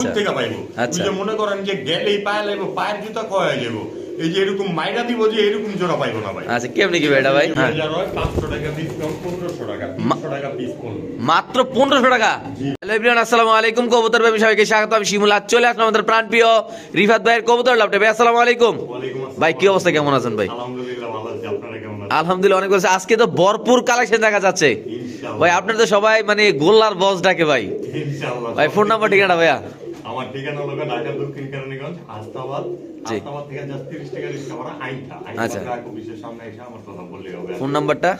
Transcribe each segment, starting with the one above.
দূর থেকে পাইবো আচ্ছা। যে মনে করেন যে গেলেই পায়ে লাগবো পায়ের জুতা খয়া যাব। এই যে এরকম মাইরা দিব যে এরকম জোড়া পাইবো না ভাই। আচ্ছা কেমনি কি এটা ভাই? হ্যাঁ। পাঁচশো টাকা ডিসকাউন্ট পনেরোশো টাকা তিনশো টাকা পিস মাত্র টাকা? হ্যালো এভরিওয়ান আসসালামু আলাইকুম। কবুতর ভাই সবাইকে স্বাগত। আমি শিমুল আজ চলে আসলাম আমাদের রিফাত ভাইয়ের কবুতর লাভটা ভাই আসসালামু আলাইকুম। ভাই কি অবস্থা? কেমন আছেন ভাই? আলহামদুলিল্লাহ ভালো আছি। আপনারা কেমন আছেন? আলহামদুলিল্লাহ অনেক বলছে আজকে তো ভরপুর কালেকশন দেখা যাচ্ছে। ভাই আপনার তো সবাই মানে গোল্লার বস ডাকে ভাই। ভাই ফোন নাম্বার ঠিকানা ভাইয়া? আমার ঠিকানা হলো ঢাকা দক্ষিণ কেরানীগঞ্জ আস্তাবাদ। আস্তাবাদ থেকে জাস্ট 30 টাকা রিক্সা ভাড়া আচ্ছা। সামনে এসে আমার কথা বললেই হবে। ফোন নাম্বারটা?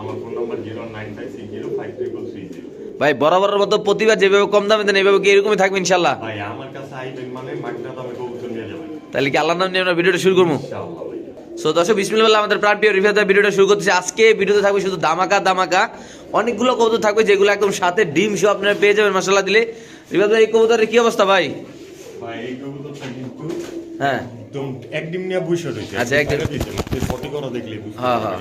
আমার ফোন নাম্বার 095605330 ভাই বরাবরের মতো প্রতিবার যেভাবে কম দামে দেন এইভাবে কি এরকমই থাকবে ইনশাল্লাহ ভাই আমার কাছে আইবেন মানে মাগনা দামে কবুতর নিয়ে যাবেন তাহলে কি আল্লাহর নাম নিয়ে আমরা ভিডিওটা শুরু করব? ইনশাআল্লাহ সো দর্শক বিসমিল্লাহ আমাদের প্রাণ প্রিয় ভিডিওটা শুরু করতেছি। আজকে ভিডিওতে থাকবে শুধু দামাকা দামাকা। অনেকগুলো কবুতর থাকবে যেগুলো একদম সাথে ডিম সহ আপনারা পেয়ে যাবেন মশলা দিলে। রিফাত ভাই এই কবুতরের কি অবস্থা ভাই? ভাই এই কবুতরটা কিন্তু হ্যাঁ। একদম এক ডিম নিয়ে বসে রয়েছে। আচ্ছা, এক ডিম। ফটো করা দেখলে হ্যাঁ, হ্যাঁ।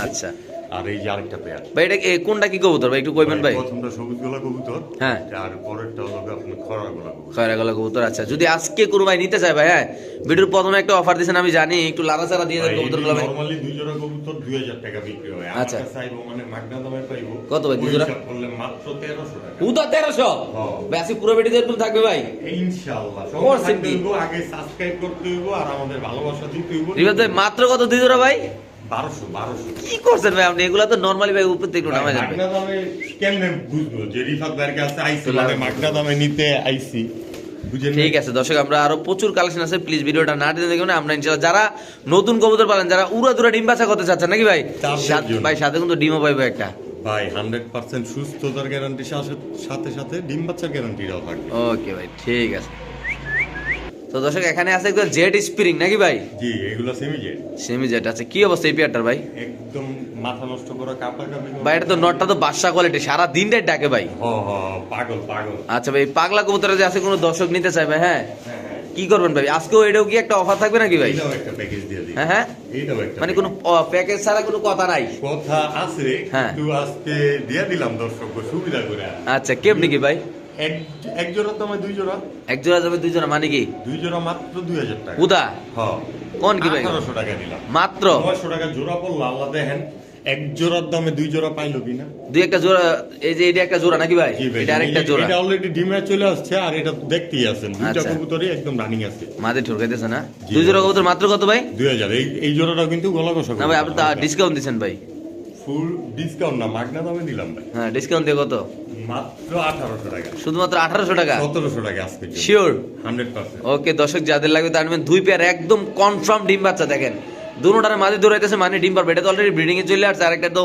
আচ্ছা। আর এই যে আরেকটা পেয়ার ভাই এটা কোনটা কি কবুতর ভাই একটু কইবেন ভাই প্রথমটা সবুজ গোলা কবুতর হ্যাঁ। আর পরেরটা হলো আপনার খরা গোলা কবুতর। খয়রা গলা কবুতর আচ্ছা। যদি আজকে কোনো ভাই নিতে চায় ভাই হ্যাঁ ভিডিওর প্রথমে একটা অফার দিয়েছেন আমি জানি একটু লাড়াচাড়া দিয়ে দেন ভাই। নরমালি দুই জোড়া কবুতর 2000 টাকা বিক্রি হয়। আচ্ছা। আইবো মানে মাগনা দামে পাইবো। কত ভাই, দুই জোড়া? মাত্র 1300 টাকা। উদা তেরোশো? হ্যাঁ। ভাই আজকে পুরো এরকম থাকবে ভাই। ইনশাআল্লাহ। সবাই আগে সাবস্ক্রাইব করতে হইব আর আমাদের ভালোবাসা দিতে হইব। রিফাত ভাই মাত্র কত দুই জোড়া ভাই? 1200 1200 কি করছেন ভাই আপনি? এগুলা তো নর্মালি ভাই উপর থেকে একটু যাবে কেমনে বুঝব? যে রিফাত ভাইয়ের কাছে আইছি মানে মাগনা দামে নিতে আইছি। ঠিক আছে দর্শক আমরা আরও প্রচুর কালেকশন আছে। প্লিজ ভিডিওটা না দেখবেন আমরা ইনশাআল্লাহ যারা নতুন কবুতর পালেন যারা উড়া দুরা ডিম বাছা করতে চাচ্ছেন নাকি ভাই। ভাই সাথে কিন্তু ডিমও পাইবো একটা। ভাই 100% সুস্থতার গ্যারান্টি সাথে সাথে ডিম বাচ্চার গ্যারান্টিটাও থাকবে। ওকে ভাই ঠিক আছে। তো দর্শক এখানে আছে একদম জেড স্প্রিং নাকি ভাই? জি এগুলো সেমি জেড সেমি জেড আছে কি অবস্থা এই পেয়ারটার ভাই? একদম মাথা নষ্ট করা কাপড় কাপড় ভাই এটা তো নটটা তো বাদশা কোয়ালিটি সারা দিনটাই ডাকে ভাই। হ হ পাগল পাগল। আচ্ছা ভাই পাগলা কবুতরে যে আছে কোনো দর্শক নিতে চাইবে হ্যাঁ? হ্যাঁ, হ্যাঁ। কি করবেন ভাই? আজকেও এটাও কি একটা অফার থাকবে নাকি ভাই? এইটাও একটা প্যাকেজ দিয়ে দিই। হ্যাঁ হ্যাঁ? এইটাও একটা মানে। কোনো প্যাকেজ ছাড়া কোনো কথা নাই। কথা আছে হ্যাঁ। একটু আজকে দিয়ে দিলাম দর্শক সুবিধা করে। আচ্ছা কেমনি কি ভাই? এক এক জোড়া দামে দুই জোড়া। এক জোড়া যাবে দুই জোড়া মানে কি? দুই জোড়া মাত্র দুই হাজার টাকা। উদা? হ্যাঁ। কোন কি ভাই? আঠারোশো টাকা দিলাম মাত্র? নয়শো টাকা জোড়া পড়ল আল্লাহ দেখেন এক জোড়ার দামে দুই জোড়া পাইলো কিনা দুই একটা জোড়া এই যে এটা একটা জোড়া নাকি ভাই? এটা আরেকটা জোড়া। এটা অলরেডি ডিমে চলে আসছে আর এটা তো দেখতেই আছেন দুইটা আচ্ছা। কবুতরই একদম রানিং আছে। মাঝে না? দুই জোড়া কবুতর মাত্র কত ভাই? দুই হাজার। এই এই জোড়াটা কিন্তু গলা কষা না ভাই আপনি ডিসকাউন্ট দিচ্ছেন ভাই। ফুল ডিসকাউন্ট না মাগনা দামে দিলাম ভাই। হ্যাঁ ডিসকাউন্ট দিয়ে কত? মাত্র আঠারোশো টাকা। শুধুমাত্র আঠারোশো টাকা? সতেরোশো টাকা আজকে শিওর হান্ড্রেড পার্সেন্ট। ওকে দর্শক যাদের লাগবে তার নেবেন দুই পেয়ার একদম কনফার্ম ডিম বাচ্চা দেখেন। দুটার মাঝে দৌড়াইতেছে মানে ডিম পারবে। এটা তো অলরেডি ব্রিডিং এ চলে আসছে আরেকটা তো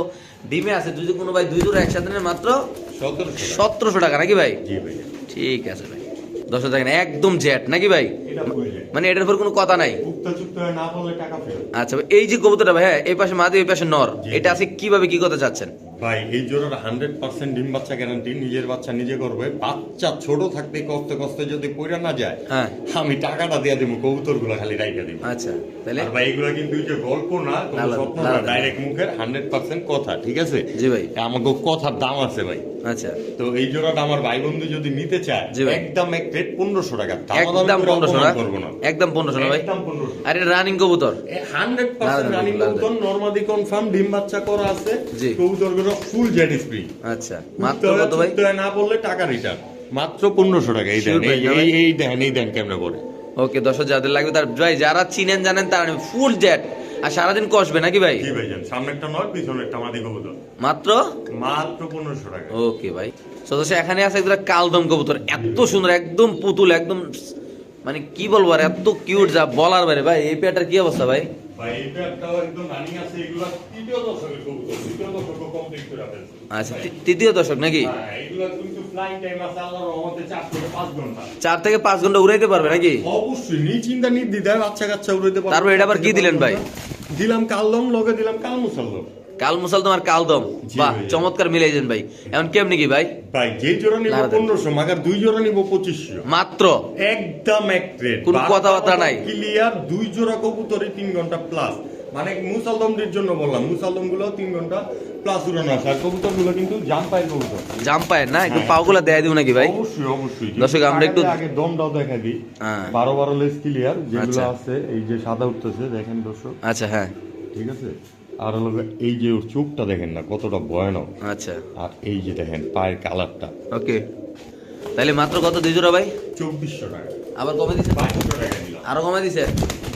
ডিমে আছে। যদি কোনো ভাই দুই জোড়া একসাথে মাত্র সতেরোশো সতেরোশো টাকা নাকি ভাই? জি ভাই ঠিক আছে ভাই। দর্শক দেখেন একদম জেট। নাকি ভাই? মানে এটার উপর কোনো কথা নাই? টাকা আচ্ছা এই যে কবুতরটা ভাই হ্যাঁ এই পাশে মাদি এই পাশে নর। এটা আছে কীভাবে কি করতে চাচ্ছেন? ভাই এই জোড়াটা হান্ড্রেড পার্সেন্ট ডিম বাচ্চা গ্যারান্টি নিজের বাচ্চা নিজে করবে। বাচ্চা ছোট থাকতে কষ্ট কষ্ট যদি পড়ে না যায় হ্যাঁ। আমি টাকাটা দিয়ে দিব কবুতরগুলা খালি রাইখা দিব আচ্ছা তাহলে? ভাই এগুলা কিন্তু যে গল্প না কোনো স্বপ্ন না। ডাইরেক্ট মুখের হান্ড্রেড পার্সেন্ট কথা ঠিক আছে? জি ভাই। আমাকে কথার দাম আছে ভাই। আচ্ছা। তো এই জোড়াটা আমার ভাই বন্ধু যদি নিতে চায় একদম এক রেট পনেরোশো টাকা। একদম পনেরোশো না? একদম পনেরোশো ভাই? একদম পনেরোশো। আর রানিং কবুতর। Hundred percent running. কবুতর নর্মাদি কনফার্ম ডিম বাচ্চা করা আছে। কবুতরগুলো ফুল জেড স্প্রিং আচ্ছা মাত্র কত ভাই? না বললে টাকা রিটার্ন মাত্র পনেরোশো টাকা। এই দেন এই- দেন এই দেন কেমনে করে। ওকে দর্শক যাদের লাগবে তার ভাই যারা চিনেন জানেন তারা ফুল জেট আর সারাদিন কষবে নাকি ভাই? নয় কবুতর। মাত্র? মাত্র পনেরোশো টাকা। ওকে ভাই। দর্শক এখানে আছে একটা কালদম কবুতর। এত সুন্দর একদম পুতুল একদম মানে কি বলব আর এত কিউট যা বলার বাইরে। ভাই এই পেয়ারটার কি অবস্থা ভাই? আচ্ছা তৃতীয় দশক নাকি? হ্যাঁ, চার থেকে পাঁচ ঘণ্টা। উড়াইতে পারবে নাকি? অবশ্যই নি চিন্তা বাচ্চা কাচ্চা উড়াইতে পারবে। তারপর এটা আবার কি দিলেন ভাই? দিলাম কালদম লগে দিলাম কাল মুসাল্লম কাল মুসাল তোমার কালদম বাহ চমৎকার মিলে যান ভাই। এখন কেমনি কি ভাই? ভাই যে জোড়া নিব। পনেরোশো মাগার দুই জোড়া নিব পঁচিশশো। মাত্র? একদম এক রেট কোনো কথাবার্তা নাই। ক্লিয়ার দুই জোড়া কবুতরে তিন ঘণ্টা প্লাস মানে মুসালদমটির জন্য বললাম। মুসালদমগুলো তিন ঘণ্টা প্লাস উড়ানো আসে আর কবুতরগুলো কিন্তু জাম পায়ের কবুতর। জাম পায় না? একটু হ্যাঁ। পাওগুলো দেয় দিব নাকি ভাই? অবশ্যই অবশ্যই। দর্শক, আমরা একটু- আগে দমটাও দেখা দিই। হ্যাঁ। বারো বারো লেস ক্লিয়ার যেগুলো আচ্ছা। আছে এই যে সাদা উঠতেছে দেখেন দর্শক। আচ্ছা হ্যাঁ। ঠিক আছে? আর হলো এই যে ওর চোখটা দেখেন না কতটা ভয়ানক। আচ্ছা। আর এই যে দেখেন পায়ের কালারটা। ওকে। তাহলে মাত্র কত দুই জোড়া ভাই? চব্বিশশো টাকা। আবার কমে দিছে? আরও কমে দিছে?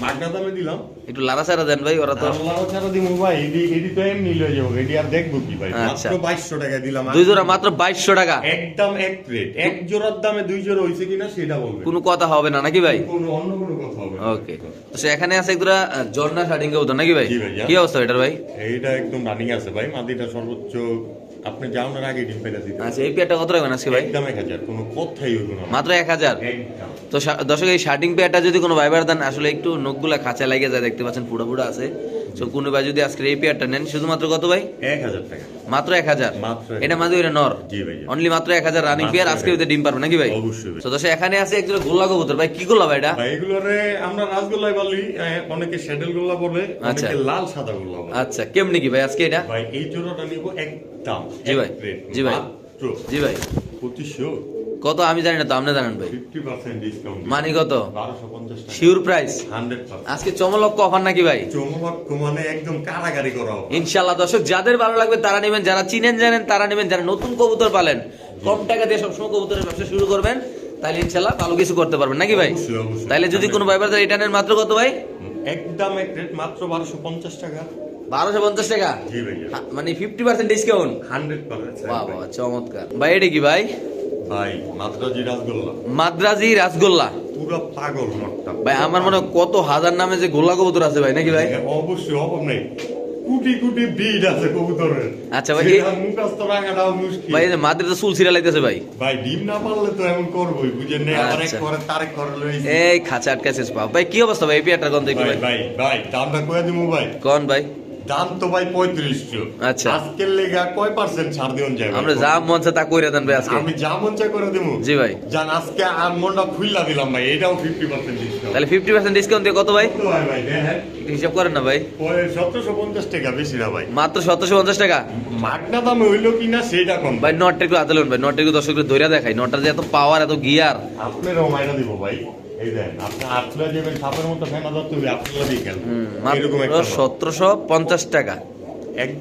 মাগনা দামে দিলাম। একটু লারা সারা দেন ভাই ওরা তো আল্লাহ ছাড়া দিমু ভাই এডি এডি তো এমনি লয়ে যাব এডি আর দেখব কি ভাই। আচ্ছা। মাত্র বাইশশো টাকা দিলাম। দুই জোড়া মাত্র বাইশশো টাকা। একদম এক রেট। এক জোড়ার দামে দুই জোড়া হইছে কিনা সেটা কোনো কথা হবে না নাকি ভাই? কোনো অন্য কোনো কথা হবে ওকে তো এখানে আছে এক জোড়া আহ, ঝর্ণা শার্টিং নাকি ভাই? কি অবস্থা এটার ভাই? এইটা একদম রানিং আছে ভাই মাদিটা সর্বোচ্চ আপনি যাওয়ার আগে ডিম পেটা দিতে আচ্ছা এই পেয়ারটা কত রাখবেন আজকে ভাই? একদম এক হাজার কোনো কথাই হইব না। মাত্র এক হাজার? তো দর্শক এই শার্টিং পেয়ারটা যদি কোনো ভাইবার দেন আসলে একটু নখগুলা খাঁচা লাগে যায় দেখতে পাচ্ছেন পুরো পুরো আছে। কোনো ভাই যদি আজকে এই পেয়ারটা নেন শুধুমাত্র কত ভাই? এক হাজার টাকা। মাত্র এক হাজার? এটা মাঝে এটা নর। অনলি মাত্র এক হাজার রানিং পেয়ার আজকে হাজার। ডিম পারবে নাকি ভাই? অবশ্যই তো এখানে আছে একজন গোল্লা কবুতর। ভাই কি গোল্লা ভাই এটা? ভাই এগুলোরে আমরা রাসগোল্লাই বলি অনেকে স্যাডেল গোল্লা বলে আচ্ছা। লাল সাদা গোল্লা আচ্ছা কেমনি কি ভাই আজকে এটা? ভাই এই জোড়াটা নিব একদম জি ভাই, জি ভাই। জি ভাই। পঁচিশশো? কত আমি জানি না তো আপনি জানেন ভাই। মানি কত? শিওর প্রাইস আজকে চমলক্ষ অফার নাকি ভাই? মানে একদম কারাগারি করা হবে ইনশাল্লাহ দর্শক যাদের ভালো লাগবে তারা নেবেন যারা চিনেন জানেন তারা নেবেন যারা নতুন কবুতর পালেন কম টাকা দিয়ে সবসময় কবুতরের ব্যবসা শুরু করবেন তাহলে ইনশাল্লাহ ভালো কিছু করতে পারবেন নাকি ভাই। তাহলে যদি কোনো ভাইবার এটা নেন মাত্র কত ভাই? একদম এক রেট মাত্র বারোশো পঞ্চাশ টাকা। বারোশো পঞ্চাশ টাকা? মানে ফিফটি পার্সেন্ট ডিসকাউন্ট হান্ড্রেড বাহ চমৎকার। ভাই এটা কি ভাই? ভাই মাদ্রাজি রাসগোল্লা মাদ্রাজি রাসগোল্লা পুরো পাগল মটটা। ভাই আমার মনে কত হাজার নামে যে গোল্লা কবুতর আছে ভাই নাকি ভাই? অবশ্যই অভাব নেই। কোটি কোটি ব্রিড আছে কবুতরের। আচ্ছা ভাই, এই- রাখাটাও মুশকিল। ভাই এই চুল ছিঁড়া লাইতেছে ভাই। ভাই ডিম না পারলে তো এমন করবোই বুঝেন না আবার এক। করে তারেক করে লইছি এই খাঁচা আটকা শেষ ভাই কি অবস্থা ভাই এই দেখি ভাই ভাই। ভাই দামটা কয়ে দিমু ভাই। কোন ভাই? দাম তো ভাই পঁয়ত্রিশশো আচ্ছা। আজকের লেগা কয় পার্সেন্ট ছাড় দিন যায় আমরা যা মন চায় তা কইরা দেন ভাই আজকে। আমি যা মন চাই করে দেবো জি ভাই। জান আজকে আর মনটা খুললা দিলাম ভাই এটাও ফিফটি পার্সেন্ট ডিসকাউন্ট তাহলে ফিফটি পার্সেন্ট ডিসকাউন্ট দিয়ে কত ভাই? একটু হিসাব করেন না ভাই। সতেরোশো পঞ্চাশ টাকা বেশি না ভাই। মাত্র সতেরোশো পঞ্চাশ টাকা? মাগনা দামে হইল কিনা সেটা কম ভাই নটটা একটু হাতে লোন ভাই নটটা একটু দর্শকদের ধৈর্য দেখাই। নটটার যে এত পাওয়ার এত গিয়ার আপনারও মাইনা দিব ভাই। এই দেন আপনি আটলা যাবেন সাপের মতো ফেনা ধরতে হবে আপনারা দিয়ে গেল এরকম একটা সতেরোশো পঞ্চাশ টাকা। এক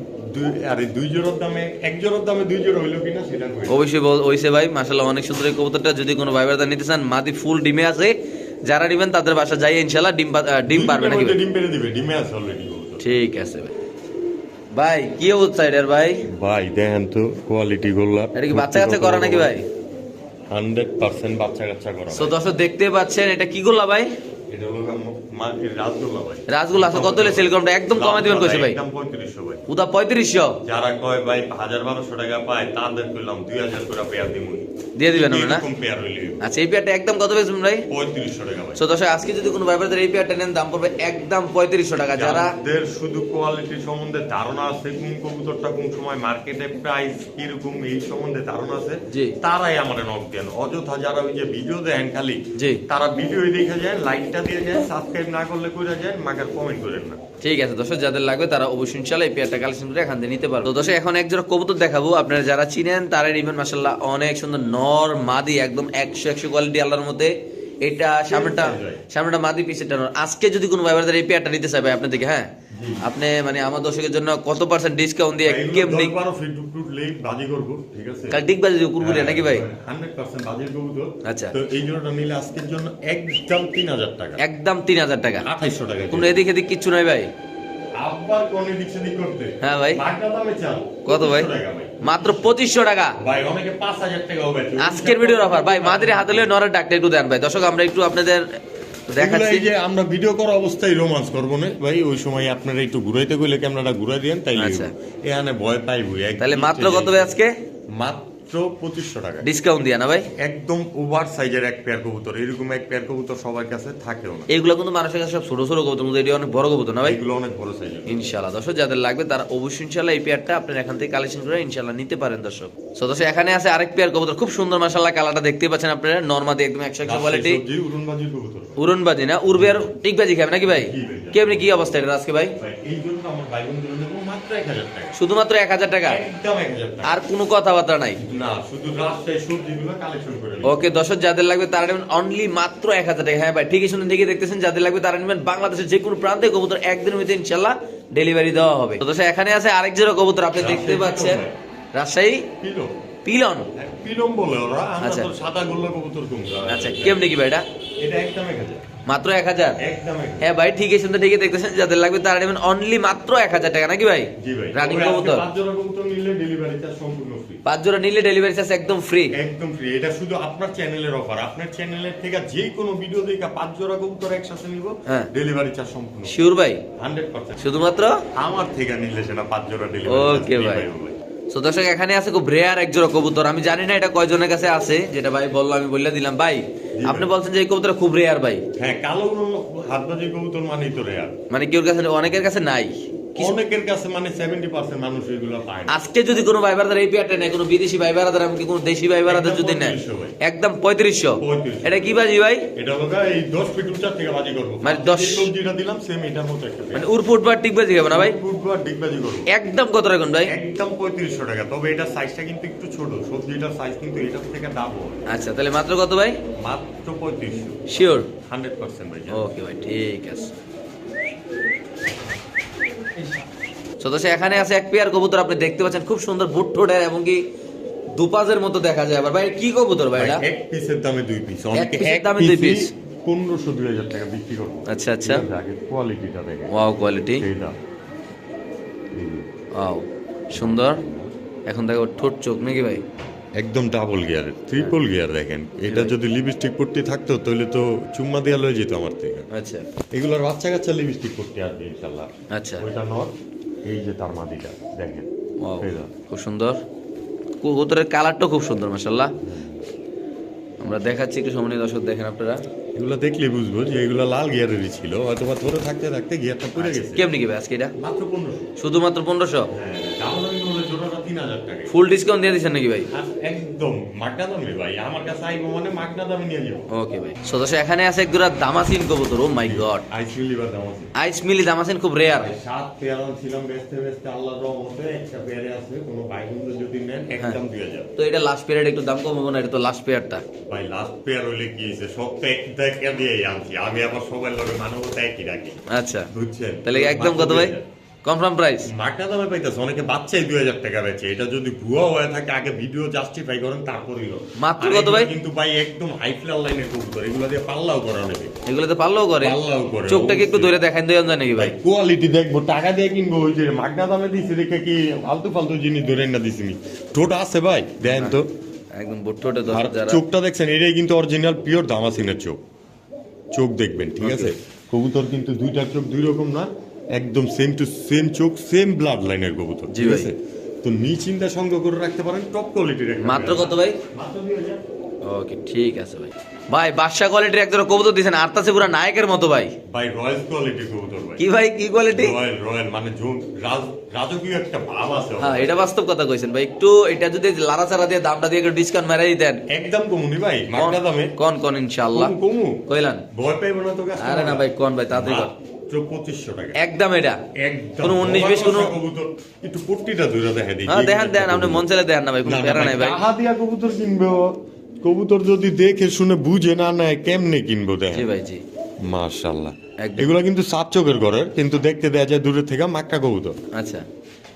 আরে দুই জোড়ার দামে এক জোড়ার দামে দুই জোড়া হইল কিনা সেটা অবশ্যই হইছে ভাই মাসাল্লাহ অনেক সুন্দর এই কবুতরটা। যদি কোনো ভাই নিতে চান মাদি ফুল ডিমে আছে। যারা নিবেন তাদের বাসা যাই ইনশাল্লাহ ডিম ডিম পারবে নাকি ডিম পেরে দিবে ডিমে আছে অলরেডি ঠিক আছে ভাই। ভাই কি অবস্থা এটার ভাই? ভাই দেখেন তো কোয়ালিটি গোল্লার এটা কি বাচ্চা কাচ্চা করা নাকি ভাই? হান্ড্রেড পার্সেন্ট বাচ্চা কাচ্চা করা তো দর্শক দেখতে পাচ্ছেন এটা কি করলা ভাই? এটা হলো মা- ভাই। রাসগুলো আছে কত হলে সেল করবেন? একদম কমে দিবেন কইছে ভাই। একদম পঁয়ত্রিশশো ভাই। উদা পঁয়ত্রিশশো? যারা কয় ভাই হাজার বারোশো টাকা পায় তাদের কইলাম দুই হাজার করে পেয়ার দিব দিয়ে দিবেন আমরা না? আচ্ছা এই পেয়ারটা একদম কত ভাই? পঁয়ত্রিশশো টাকা ভাই। আজকে যদি কোনো ভাইবারদের এই পেয়ারটা নেন দাম পড়বে একদম পঁয়ত্রিশশো টাকা। যারা শুধু কোয়ালিটি সম্বন্ধে ধারণা আছে কোন কবুতরটা কোন সময় মার্কেটে প্রাইস কীরকম এই সম্বন্ধে ধারণা আছে। তারাই আমার নক দেন। অযথা যারা ওই যে ভিডিও দেন খালি। তারা ভিডিও দেখে যায় লাইকটা দিয়ে যায় সাবস্ক্রাইব না করলে করে যায় মাগার কমেন্ট করেন না। ঠিক আছে দর্শক যাদের লাগবে তারা অবশ্যই ইনশাল্লাহ এই পেয়ারটা কালেকশন করে এখান থেকে নিতে পারব। তো দর্শক এখন এক জোড়া কবুতর দেখাবো। আপনারা যারা চিনেন তারা নিবেন মাসাল্লাহ অনেক সুন্দর নর মাদি একদম একশো একশো কোয়ালিটি আল্লাহর মধ্যে এটা সামনেটা সামনেটা মাদি পিসেটা নর। আজকে যদি কোনো ব্যাপারে এই পেয়ারটা নিতে চাই ভাই আপনার থেকে হ্যাঁ? আপনি মানে আমার দর্শকের জন্য কত পার্সেন্ট ডিসকাউন্ট দিয়ে কেমনি দশ বারো ফিট টুট টুট লেট বাজি করব ঠিক আছে? কাল ঠিক বাজে কুরকুরে নাকি ভাই? হান্ড্রেড পার্সেন্ট বাজির কবুতর আচ্ছা। তো এই জোড়াটা নিলে আজকের জন্য একদম তিন হাজার টাকা। একদম তিন হাজার টাকা। আঠাইশশো টাকা কোনো এদিক এদিক কিচ্ছু নয় ভাই। আবার কোন দিক সেদিক করতে। হ্যাঁ ভাই। মাগনা দামে চান কত ভাই? 2500 টাকা ভাই। মাত্র পঁচিশশো টাকা। ভাই অনেকে পাঁচ হাজার টাকা হবে আজকের ভিডিওর অফার। ভাই মাদের হাতে নরের ডাকটা একটু দেন ভাই। দর্শক আমরা একটু আপনাদের দেখাচ্ছি। যে আমরা ভিডিও করা অবস্থায় রোমান্স করব না। ভাই ওই সময় আপনারা একটু ঘুরাইতে কইলে ক্যামেরাটা ঘুরাই দেন তাই আচ্ছা। এখানে ভয় পাইবো। তাহলে মাত্র কত ভাই আজকে? মাত্র মাত্র পঁচিশশো টাকা ডিসকাউন্ট দিয়া না ভাই? একদম ওভার সাইজের এক পেয়ার কবুতর এরকম এক পেয়ার কবুতর সবার কাছে থাকেও না। এইগুলো কিন্তু মানুষের কাছে সব ছোট ছোট কবুতর কিন্তু এটি অনেক বড় কবুতর না ভাই? এগুলো অনেক বড় সাইজের ইনশাল্লাহ দর্শক যাদের লাগবে তারা অবশ্যই ইনশাল্লাহ এই পেয়ারটা আপনারা এখান থেকে কালেকশন করে ইনশাল্লাহ নিতে পারেন দর্শক। সো দর্শক এখানে আছে আরেক পেয়ার কবুতর। খুব সুন্দর মাসাল্লাহ কালারটা দেখতে পাচ্ছেন আপনারা। নর্মাদি একদম একশো একশো কোয়ালিটি উড়নবাজি না? উড়বে আর টিকবাজি খাবে নাকি ভাই। কেমনি কি অবস্থা এটা আজকে ভাই? শুধুমাত্র এক হাজার টাকা? আর কোনো কথাবার্তা নাই। না শুধু রাস্তায় সবজিগুলো কালেকশন করে ওকে দর্শক যাদের লাগবে তারা নেবেন অনলি মাত্র এক হাজার টাকা। হ্যাঁ ভাই ঠিকই শুনে ঠিকই দেখতেছেন যাদের লাগবে তারা নেবেন বাংলাদেশের যে কোনো প্রান্তে কবুতর একদিনের মধ্যে ইনশাল্লাহ ডেলিভারি দেওয়া হবে। তো দর্শক এখানে আছে আরেক জোড়া কবুতর আপনি দেখতে পাচ্ছেন। রাজশাহী পিলো পিলন। হ্যাঁ, বলে ওরা। আচ্ছা। সাদা গোল্লা কবুতর আচ্ছা কেমনি কি ভাই এটা? এটা একদম এক হাজার। মাত্র এক হাজার। হ্যাঁ ভাই ঠিকই শুনতে ঠিকই দেখতেছেন যাদের লাগবে তারা নেবেন অনলি মাত্র এক হাজার টাকা নাকি ভাই? রানিং কবুতর। পাঁচ জোড়া নিলে ডেলিভারি চার্জ সম্পূর্ণ ফ্রি পাঁচ জোড়া নিলে ডেলিভারি চার্জ একদম ফ্রি একদম ফ্রি এটা শুধু আপনার চ্যানেলের অফার আপনার চ্যানেলের থেকে যে কোনো ভিডিও দেখে পাঁচ জোড়া কবুতর একসাথে নিব হ্যাঁ। ডেলিভারি চার্জ সম্পূর্ণ শিওর ভাই? শুধুমাত্র? আমার থেকে নিলে সেটা পাঁচ জোড়া ওকে ভাই। তো দর্শক এখানে আছে খুব রেয়ার এক জোড়া কবুতর। আমি জানি না এটা কয়জনের কাছে আছে যেটা ভাই বলল আমি বললে দিলাম। ভাই আপনি বলছেন যে এই কবুতর খুব রেয়ার ভাই। হ্যাঁ কালো হাতবাজি কবুতর মানেই তো রেয়ার মানে কেউ কাছে অনেকের কাছে নাই? অনেকের কাছে মানে সেভেন্টি পার্সেন্ট মানুষ এগুলো পায় না। আজকে যদি কোনো ভাই বারাদার এই পেয়ারটা নেয় কোনো বিদেশি ভাই বারাদার এমনকি কোনো দেশি ভাই বারাদার যদি নেয় একদম 3500 এটা কি বাজি ভাই? এটা হলো এই দশ ফিট উচ্চার থেকে বাজি করব। মানে যে 10 সবজিটা দিলাম সেম এটার মতো একটা মানে উরপুট বা টিক বাজি খাবে না ভাই? ফুটবল ডিগবাজি করব। একদম কত রাখুন ভাই? একদম পঁয়ত্রিশশো টাকা। তবে এটার সাইজটা কিন্তু একটু ছোট। সবজিটার সাইজ কিন্তু এটার থেকে ডাবল আচ্ছা তাহলে মাত্র কত ভাই? মাত্র পঁয়ত্রিশশো। শিওর হান্ড্রেড পার্সেন্ট ভাই ওকে ভাই ঠিক আছে। দর্শক, এখানে আছে এক পেয়ার কবুতর আপনি দেখতে পাচ্ছেন খুব সুন্দর বুট ঠোঁটের এবং কি দুপাজের মতো দেখা যায়। আবার ভাই কি কবুতর ভাই এটা? এক পিসের দামে দুই পিস এক পিসের দামে দুই পিস। পনেরোশো দুই হাজার টাকা বিক্রি করব। আচ্ছা আচ্ছা। আগে কোয়ালিটিটা দেখে ওয়াও কোয়ালিটি এইটা ওয়াও সুন্দর। এখন দেখো ঠোঁট চোখ নাকি ভাই? একদম ডাবল গিয়ার ট্রিপল গিয়ার দেখেন। এটা যদি লিপস্টিক পট্টি থাকতো তাহলে তো চুম্মা দেওয়া লয়ে যেত আমার থেকে। আচ্ছা। এগুলোর বাচ্চা কাচ্চা লিপস্টিক পট্টি আসবে ইনশাল্লাহ। আচ্ছা। ওইটা নর এই যে তার মাদিটা দেখেন। খুব সুন্দর। কবুতরের কালারটাও খুব সুন্দর মাশাল্লাহ আমরা দেখাচ্ছি একটু সময় দর্শক দেখেন আপনারা। এগুলো দেখলে বুঝব যে এগুলো লাল গিয়ারেরই ছিল হয়তো বা ধরে থাকতে থাকতে গিয়ারটা পড়ে গেছে। কেমনি কি ভাই আজকে এটা? মাত্র পনেরোশো। শুধুমাত্র পনেরোশো? হাজার টাকা ফুল ডিসকাউন্ট দিয়ে দিচ্ছেন নাকি ভাই? একদম মাগনা দামে ভাই আমার কাছে আইবো মানে দামে নিয়ে যাব। ওকে ভাই। সদস্য এখানে আছে এক দুরা দামাসিন কবুতর ও মাই গড আইসিউ লিভার দাম আছে আইস মিলি দামাসিন খুব রেয়ার সাত পেয়ার ছিলাম বেচতে বেচতে আল্লাহর রহমতে একটা পেয়ারে আছে কোনো ভাই বন্ধু যদি নেন একদম দুই হাজার। তো এটা লাস্ট পিরিয়ড একটু দাম কম হবে না এটা তো লাস্ট পিরিয়ডটা ভাই লাস্ট পেয়ার হইলে কি হয়েছে সব তো এক টাকা দিয়ে আনছি। আমি আবার সবাই লগে মানবতা একই রাখি। আচ্ছা। বুঝছেন? তাহলে একদম কত ভাই? কনফার্ম প্রাইস মাগনা দামে পাইতেছে অনেকে বাচ্চাই দুই হাজার টাকা বেচে। এটা যদি ভুয়া হয়ে থাকে আগে ভিডিও জাস্টিফাই করেন তারপরই মাত্র কত ভাই? কিন্তু ভাই একদম হাই ফ্লার লাইনের কবুতর। এগুলো দিয়ে পাল্লাও করা নেবে এগুলোতে পারলেও করে? পাল্লাও করে, চোখটাকে একটু ধরে যায় নাকি ভাই? কোয়ালিটি দেখব টাকা দিয়ে কিনবো ওই যে মাগনা দামে দিছি দেখে কি ফালতু ফালতু জিনিস ধরে না দিছি নি। টোটা আছে ভাই দেন তো। একদম বুট্টোটে আর যারা চোখটা দেখছেন এটাই কিন্তু অরিজিনাল পিওর দামাসিনের চোখ। চোখ দেখবেন ঠিক আছে? কবুতর কিন্তু দুইটা চোখ দুই রকম না একদম সেম টু সেম চোখ সেম ব্লাড লাইনের কবুতর ঠিক আছে? তো নিচিন্তা সংগ্রহ করে রাখতে পারেন টপ কোয়ালিটির মাত্র কত ভাই? ওকে ঠিক আছে ভাই। ভাই বাদশা কোয়ালিটির একজন কবুতর দিয়েছেন আর তাছে পুরো নায়কের মতো ভাই। ভাই রয়্যাল কোয়ালিটির কবুতর ভাই। কি ভাই কি কোয়ালিটি রয়্যাল রয়্যাল মানে জোন- রাজ- রাজকীয় একটা ভাব আছে হ্যাঁ এটা বাস্তব কথা কইছেন ভাই। একটু এটা যদি লাড়াচাড়া দিয়ে দামটা দিয়ে একটু ডিসকাউন্ট মেরাই দেন। একদম কমুনি ভাই মাগনা দামে। কোন কোন ইনশাআল্লাহ। কমু, কইলান ভয় পাইবো না তো আরে না ভাই কোন ভাই তাড়াতাড়ি পঁচিশশো টাকা। একদম এটা। একদম। কোনো 19 20 কোনো- কবুতর। একটু পট্টিটা ধরে দেখা দিই। হ্যাঁ দেখেন দেখেন আপনি মন চাইলে দেখেন না ভাই কোনো প্যারা নাই ভাই। টাকা দিয়া কবুতর কিনবে কবুতর যদি দেখে শুনে বুঝে না নেয় কেমনে কিনবো জি দেখেন ভাই জি। মাশাল্লাহ। একদম। কিন্তু সাত চোখের ঘরের কিন্তু দেখতে দেয়া যায় দূরে থেকে মাক্কা কবুতর। আচ্ছা।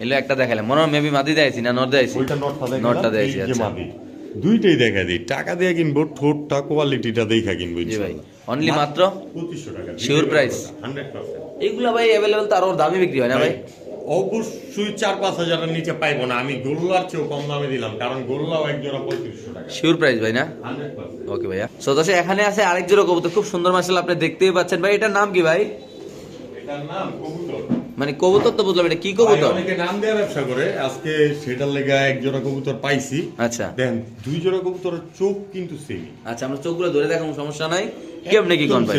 এলো একটা দেখালাম। মনে হয় মেবি মাদি দেয়ছি না নর দেয়ছি ওইটা নটটা দেখে নটটা দেয়ছি আচ্ছা। দুইটাই দেখা দিই। টাকা দিয়ে কিনবো ঠোঁটটা কোয়ালিটিটা দেখা কিনবো জি ভাই। অনলি মাত্র শিওর পার্সেন্ট এইগুলা ভাই অ্যাভেলেবল তো আরও দামি বিক্রি হয় না ভাই? অবশ্যই চার পাঁচ হাজারের নিচে পাইবো না। আমি গোল্লার চেয়েও কম দামে দিলাম কারণ গোল্লাও এক জোড়া পঁয়ত্রিশশো টাকা। শিওর প্রাইস ভাই না? ওকে ভাইয়া। সো এখানে আছে আরেক জোড়া কবুতর। খুব সুন্দর মাসাল আপনি দেখতেই পাচ্ছেন। ভাই এটার নাম কি ভাই? এটার নাম কবুতর। মানে কবুতর তো বুঝলাম এটা কি কবুতর? অনেকে নাম দেওয়া ব্যবসা করে আজকে সেটার লেগা এক জোড়া কবুতর পাইছি। আচ্ছা। দেন দুই জোড়া কবুতরের চোখ কিন্তু সেম আচ্ছা আমরা চোখগুলো ধরে দেখাবো সমস্যা নাই। কেমনে কি কোন ভাই?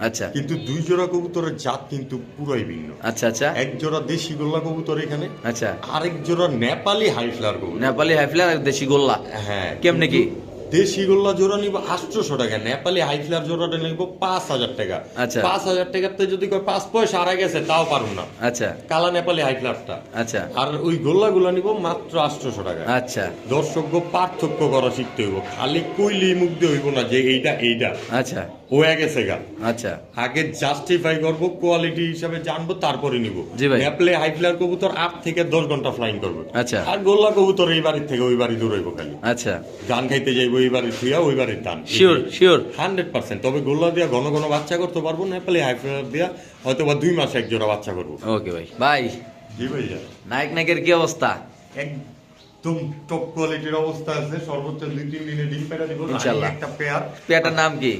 আচ্ছা। কিন্তু দুই জোড়া কবুতরের জাত কিন্তু পুরাই ভিন্ন। আচ্ছা আচ্ছা। এক জোড়া দেশি গোল্লা কবুতর এখানে আচ্ছা। আরেক জোড়া নেপালি হাইফ্লার কবুতর। নেপালি হাইফ্লার আর দেশি গোল্লা। হ্যাঁ কেমনে কি? দেশি গোল্লা জোড়া নিব আটশোশো টাকা নেপালি হাইফ্লার জোড়াটা নিব পাঁচ হাজার টাকা। আচ্ছা। পাঁচ হাজার টাকাতে যদি কয় পাঁচ পয়সা আড়াই গেছে তাও পারব না। আচ্ছা। কালা নেপালি হাইফ্লারটা আচ্ছা। আর ওই গোল্লা গুলা নিব মাত্র আটশোশো টাকা। আচ্ছা। দর্শক পার্থক্য করা শিখতে হইব। খালি কইলি মুগ্ধ হইব না যে এইটা এইটা। আচ্ছা। ও গেছে গা। আচ্ছা। আগে জাস্টিফাই করব কোয়ালিটি হিসাবে জানব তারপরে নিব। জি ভাই। নেপলে হাইফ্লার কবুতর আট থেকে দশ ঘণ্টা ফ্লাইং করবে। আচ্ছা। আর গোল্লা কবুতর এই বাড়ির থেকে ওই বাড়ি দৌড়াইবো খালি। আচ্ছা। ধান খাইতে যাইবো এই বাড়ির থুয়া ওই বাড়ির ধান শিওর শিওর হান্ড্রেড পার্সেন্ট তবে গোল্লা দিয়া ঘন ঘন বাচ্চা করতে পারব নেপালি হাইফ্লার দিয়া হয়তো বা দুই মাসে এক জোড়া বাচ্চা করব। ওকে ভাই। ভাই। জি ভাইয়া। নায়ক নায়কের কি অবস্থা? একদম টপ কোয়ালিটির অবস্থা আছে সর্বোচ্চ দুই তিন দিনে ডিম পেড়া দিব। একটা পেয়ার পেয়াটার নাম কি?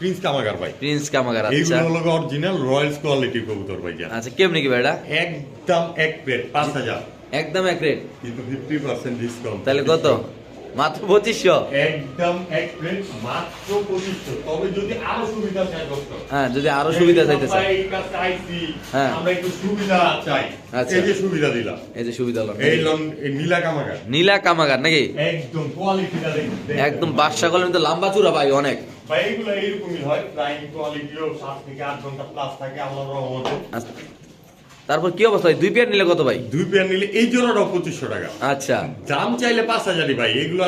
প্রিন্স কামাগার ভাই প্রিন্স কামাগার আচ্ছা এগুলো হলো অরিজিনাল রয়্যালস কোয়ালিটি কবুতর ভাই আচ্ছা কেমনি কি ভাই একদম এক প্লেট পাঁচ হাজার। একদম এক রেট কিন্তু ফিফটি পার্সেন্ট ডিসকাউন্ট তাহলে কত মাত্র পঁচিশশো। একদম এক প্লেট মাত্র পঁচিশশো। তবে যদি আরও সুবিধা চাই হ্যাঁ যদি আরও সুবিধা চাইতেছে আমরা এই কাজ চাইছি, হ্যাঁ। আমরা একটু সুবিধা চাই। আচ্ছা। এই যে সুবিধা দিলাম। এই যে সুবিধা হলো। এই লন নীলা কামাগার। নীলা কামাগার নাকি? একদম কোয়ালিটিটা দেখুন একদম বাদশা লম্বা চূড়া ভাই অনেক। ভাই এগুলো এইরকমই হয় প্রাইম কোয়ালিটিও থেকে ঘণ্টা প্লাস থাকে আল্লাহর রহমতে। আচ্ছা। তারপর কি অবস্থা দুই পেয়ার নিলে কত ভাই? দুই পেয়ার নিলে এই জোড়াটাও পঁচিশশো টাকা। আচ্ছা। দাম চাইলে পাঁচ হাজারই ভাই। এগুলো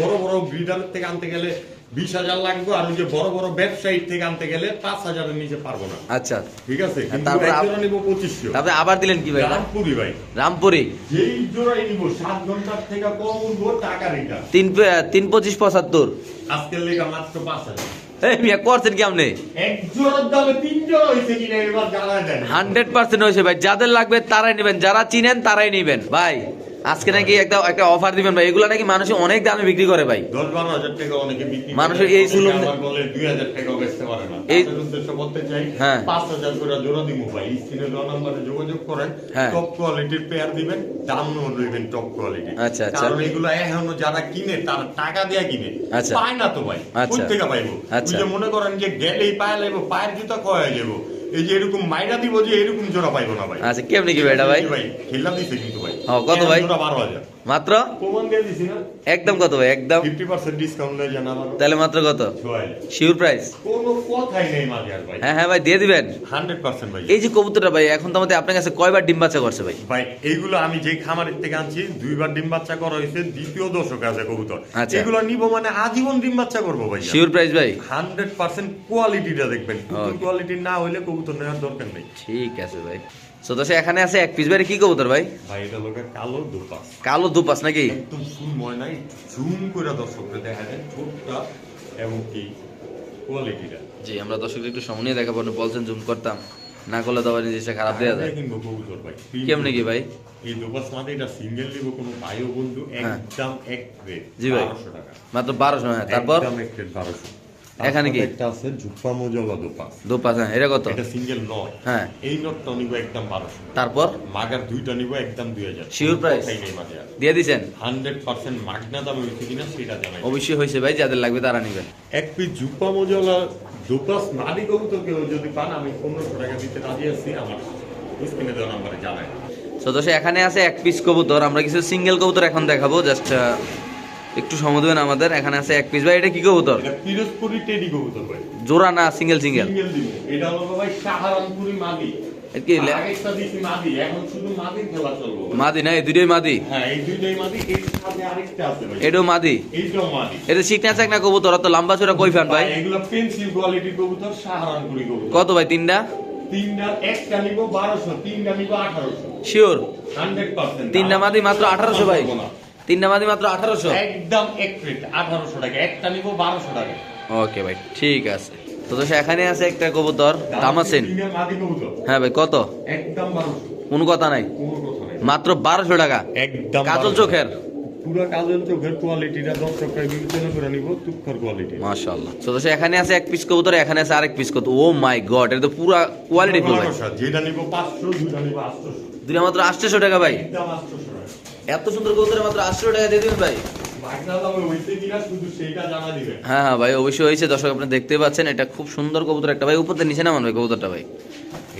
বড় বড় ব্রিডার থেকে আনতে গেলে বিশ হাজার লাগবে আর ওই যে বড় বড় ব্যবসায়ী থেকে আনতে গেলে পাঁচ হাজারের নিচে পারব না। আচ্ছা। ঠিক আছে? তারপরে নিবো পঁচিশশো। তারপরে আবার দিলেন কি ভাই? রামপুরি ভাই। রামপুরি। যেই জোড়াই নিবো সাত ঘণ্টার থেকে কম উঠবো টাকা রেখা তিন তিন পঁচিশ পঁচাত্তর। আজকের লেখা মাত্র পাঁচ হাজার। এই মিয়া করছেন কি আপনি। হান্ড্রেড পার্সেন্ট হয়েছে ভাই যাদের লাগবে তারাই নেবেন যারা চিনেন তারাই নেবেন ভাই আজকে নাকি একটা একটা অফার দিবেন ভাই এগুলো নাকি মানুষ অনেক দামে বিক্রি করে ভাই দশ বারো হাজার টাকা অনেকে বিক্রি করে। মানুষের এই সুলভ- দুই হাজার টাকা বেচতে পারে না এই- উদ্দেশ্য বলতে চাই হ্যাঁ। পাঁচ হাজার করে জোড়া দিব ভাই স্ক্রিনে দেওয়া নাম্বারে যোগাযোগ করেন হ্যাঁ। টপ কোয়ালিটির পেয়ার দিবেন দাম দিবেন টপ কোয়ালিটি আচ্ছা, আচ্ছা। কারণ এগুলো এখনও যারা কিনে তারা টাকা দিয়ে কিনে আচ্ছা। পায় না তো ভাই আচ্ছা। থেকে পাইবো আচ্ছা। মনে করেন যে গেলেই পায়ে লাগবো পায়ের জুতা হয়ে যাব এই যে এরকম মাইরা দিব যে এরকম জোড়া পাইবো না ভাই। আচ্ছা কেমনি কি ভাই এটা ভাই? খেললাম দিছে কিন্তু ভাই। কত ভাই? জোড়া বারো হাজার। মাত্র? একদম কত ভাই? একদম? তাহলে মাত্র কত? শিওর প্রাইস হ্যাঁ হ্যাঁ ভাই দিয়ে দিবেন। এই যে কবুতরটা ভাই এখন তো আমাদের আপনার কাছে কয়বার ডিম বাচ্চা করছে ভাই? ভাই এইগুলো আমি যে খামারের থেকে আনছি দুইবার ডিম বাচ্চা করা হয়েছে দ্বিতীয় দশক আছে কবুতর। আচ্ছা। এগুলো নিব মানে আজীবন ডিম বাচ্চা করব ভাই। শিওর প্রাইস ভাই? হান্ড্রেড পার্সেন্ট কোয়ালিটিটা দেখবেন. কোয়ালিটি না হইলে কবুতর নেওয়ার দরকার নেই। ঠিক আছে ভাই। এখানে আছে এক পিস ভাই কি কবুতর ভাই? ভাই এটা লোকের কালো দুপাস। কালো দুপাস নাকি? একদম ফুল ময়নাই জুম করে দর্শকরা দেখা যায় ঠোঁটটা এবং কি কোয়ালিটিটা জি আমরা দর্শক একটু সময় দেখাবো বলছেন জুম করতাম। না করলে তো জিনিসটা খারাপ দেওয়া যায়। কিনবো কবুতর ভাই কেমনে কি ভাই? এই দুপাস মাঠে এটা সিঙ্গেল নিব কোনো ভাইও বন্ধু হ্যাঁ। একদম এক রেট জি ভাই। মাত্র বারোশো হ্যাঁ তারপর? একদম এক রেট বারোশো। এখানে কি? একটা আছে মোজলা দুপাস দুপাস হ্যাঁ এটা কত? এটা সিঙ্গেল নয়। হ্যাঁ। এই নোটটা নিব একদম বারোশো। তারপর? মাগার দুইটা নিব একদম দুই হাজার। Sure price? নেই মাঝে দিয়ে হান্ড্রেড পার্সেন্ট মাগনা দামে হয়েছে কিনা সেটা জানাই। অবশ্যই হয়েছে ভাই যাদের লাগবে তারা নেবেন। এক পিস মোজলা দুপাস নারী কবুতর কেউ যদি পান আমি পনেরোশো টাকা দিতে রাজি আছি আমার স্ক্রিনে দেওয়া নাম্বারে জানাই। সো এখানে আছে এক পিস কবুতর। আমরা কিছু সিঙ্গেল কবুতর এখন দেখাবো জাস্ট একটু সময় দেবেন আমাদের এখানে আছে এক পিস ভাই এটা কি কবুতর? এটা পিরোজপুরি টেডি কবুতর ভাই। জোড়া না সিঙ্গেল সিঙ্গেল এটা হলো ভাই সাহারানপুরি মাদি। মাদি। এখন শুধু মাদির খেলা চলবো মাদি না এই দুটোই মাদি? হ্যাঁ এই দুইটাই মাদি এর সাথে আরেকটা আছে ভাই। এটাও মাদি? এইটাও মাদি। এটা শিখনা চাক না কবুতর? অত লম্বা চোরা কই ফান ভাই? এগুলো পেন্সিল কোয়ালিটির কবুতর সাহারানপুরি কবুতর। কত ভাই তিনটা? তিনটা একটা নিব বারোশো তিনটা নিব আঠারোশো। শিওর হান্ড্রেড পার্সেন্ট তিনটা মাদি মাত্র আঠারোশো ভাই। তিনটা মাদি মাত্র আঠারোশো? একদম এক আঠারোশো টাকা। একটা নিব বারোশো টাকা। ওকে ভাই ঠিক আছে। তো তো এখানে আছে একটা কবুতর মাদি হ্যাঁ ভাই কত? একদম কোনো কথা নাই। মাত্র বারোশো টাকা। একদম কাজল চোখের। পুরো কাজল চোখের কোয়ালিটিটা দর্শকরা বিবেচনা করে নিব তুক্ষর কোয়ালিটি মাশাআল্লাহ। তো দর্শক এখানে আছে এক পিস কবুতর এখানে আছে আরেক পিস কবুতর। ও মাই গড এটা তো পুরো কোয়ালিটি ফুল ভাই। যেটা নিব পাঁচশো দুটা নিব আটশো। দুটা মাত্র 800 টাকা ভাই। একদম এত সুন্দর কবুতর মাত্র 800 টাকা দিয়ে দিবেন ভাই। হ্যাঁ হ্যাঁ ভাই অবশ্যই হয়েছে। দর্শক আপনি দেখতে পাচ্ছেন এটা খুব সুন্দর কবুতর একটা। ভাই উপর নিচে নামান ভাই কবুতরটা ভাই।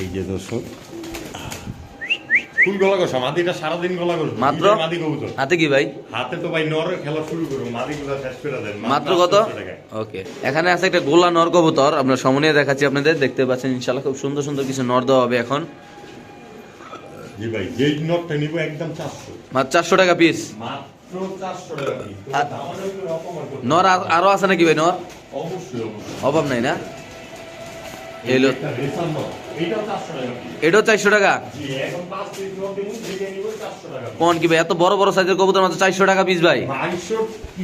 এই যে দর্শক। ফুল গলা কষা মাদিটা সারাদিন গলা করবে মাত্র? মাদি কবুতর। হাতে কি ভাই? হাতে তো ভাই নরের খেলা শুরু করব মাদিগুলো শেষ করে দেন। মাত্র কত? ওকে। এখানে আছে একটা গোলা নর কবুতর। আপনার সামনে দেখাচ্ছি আপনাদের। দেখতে পাচ্ছেন ইনশাআল্লাহ খুব সুন্দর সুন্দর কিছু নর দেওয়া হবে এখন। জি ভাই যেই নটটা নিব একদম চারশো। মাত্র চারশো টাকা পিস মাত্র চারশো টাকা piece। আর- নর আছে নাকি ভাই নর? অবশ্যই অভাব নাই না? এলো রেশন এইটাও 400 টাকা piece। এটাও চারশো টাকা? জি, এখন পাঁচ piece নট দিব, যেটা নিব 400 টাকা piece। কোন কি ভাই? এত বড় বড় সাইজের কবুতর মাত্র চারশো টাকা পিস ভাই। মাংস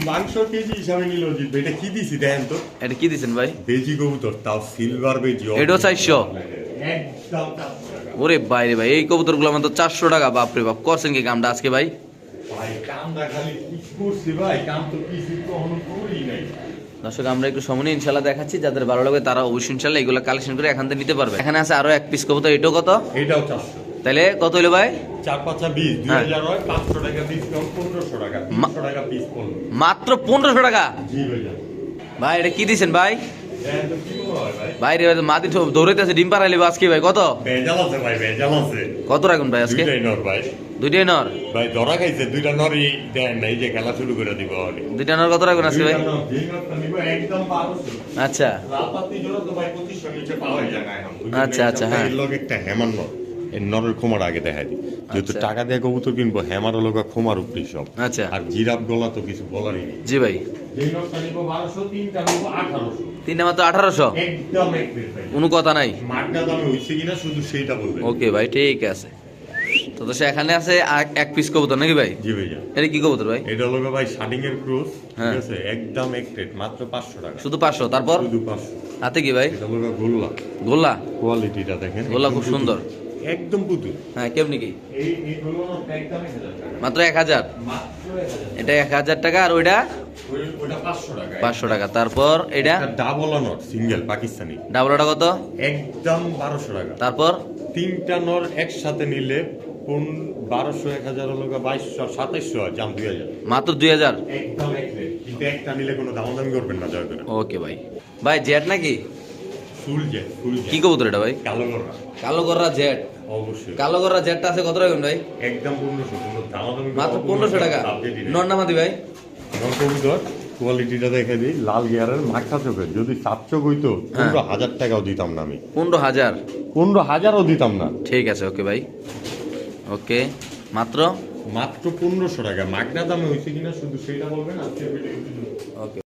মাংস কেজি হিসাবে নিল এটা কি দিছি দেখেন তো? এটা কি দিচ্ছেন ভাই? বেজি কবুতর তাও সিলভার বেজি এটাও 400? একদম 400 টাকা। ওরে বাইরে ভাই এই কবুতরগুলো মাত্র চারশো টাকা বাপরে বাপ। করছেন কি কামটা আজকে ভাই? ভাই কামটা খালি কি করছি ভাই? কাম তো কিছু কখনো করি নাই। দর্শক আমরা একটু সময় ইনশাল্লাহ দেখাচ্ছি। যাদের ভালো লাগবে তারা অবশ্যই ইনশাল্লাহ এগুলো কালেকশন করে এখান থেকে নিতে পারবে। এখানে আছে আরও এক পিস কবুতর এটাও কত? এটাও চারশো। তাহলে কত হইল ভাই? হ্যাঁ। মাত্র পনেরোশো টাকা? ভাই এটা কি দিচ্ছেন ভাই? হয় ভাই? ভাই রে মাটি দৌড়াইতেছে ডিম পাড়াইলি আজকে ভাই? কত? ভাই কত রাখুন ভাই আজকে? দুইটাই নর। ভাই ধরা খাইছে দুইটা নরই দেন যে খেলা শুরু করে দিব দুইটা নর কত আজকে ভাই? একদম আচ্ছা। রাপাতি জোড়া তো ভাই 2500 নিচে পাওয়াই যায় না এখন আচ্ছা, আচ্ছা, হ্যাঁ। লগে একটা হেমার নর নরের খোমার আগে দেখাই দিই। যেহেতু আচ্ছা। টাকা দিয়ে কবুতর কিনবো হেমার লগা খোমার উপরে সব। আচ্ছা। আর জিরাফ গলা তো কিছু বলারই নেই। জি ভাই। যেই নরটা নিব 1200 তিনটা নিব 1800 তিনটা মাত্র আঠারোশো? কোনো কথা নাই। মাগনা দামে হইছে কিনা শুধু সেইটা বলবেন। ওকে ভাই ঠিক আছে। তো তো এখানে আছে এক পিস কবুতর নাকি ভাই? জি ভাইয়া। এটা কি কবুতর ভাই? এটা হলো ভাই শার্টিং এর ক্রস হ্যাঁ। ঠিক আছে? একদম এক প্লেট মাত্র 500 টাকা। শুধু পাঁচশো তারপর? শুধু 500 হাতে কি ভাই? এটা হলো গোল্লা। গোল্লা? কোয়ালিটিটা দেখেন গোল্লা খুব সুন্দর। একদম পুতুল। হ্যাঁ কেমনি কি? এই এই গোল্লা একদম 1000 টাকা। মাত্র এক হাজার? মাত্র 1000 এটা এক হাজার টাকা আর ওইটা? 500 পাঁচশো টাকা। তারপর এটা? Double not single Pakistani. ডাবলটা কত? একদম 1200 টাকা। তারপর? তিনটা নর একসাথে নিলে কোন 1200 1000 হলো 2200 2700 জাম 2000 মাত্র দুই হাজার? একদম এক কিন্তু একটা নিলে কোনো দামাদামি করবেন না জয় করে। ওকে ভাই। ভাই জেট নাকি? ফুল জে ফুল জে কি কবুতর এটা ভাই? কালো গররা। কালো গররা জেট। অবশ্যই। কালো গররা জেটটা আছে কত ভাই? একদম পনেরোশো কোনো দামাদামি মাত্র পনেরোশো টাকা। ভাই। কোয়ালিটিটা দেখে দিই লাল গিয়ারের মাখা চোখের যদি সাত চোখ হইতো পনেরো হাজার টাকাও দিতাম না আমি। পনেরো হাজার? পনেরো হাজারও দিতাম না। ঠিক আছে ওকে ভাই। ওকে মাত্র? মাত্র পনেরোশো টাকা। মাগনা দামে হয়েছে কিনা শুধু সেটা বলবেন আজকে ওকে।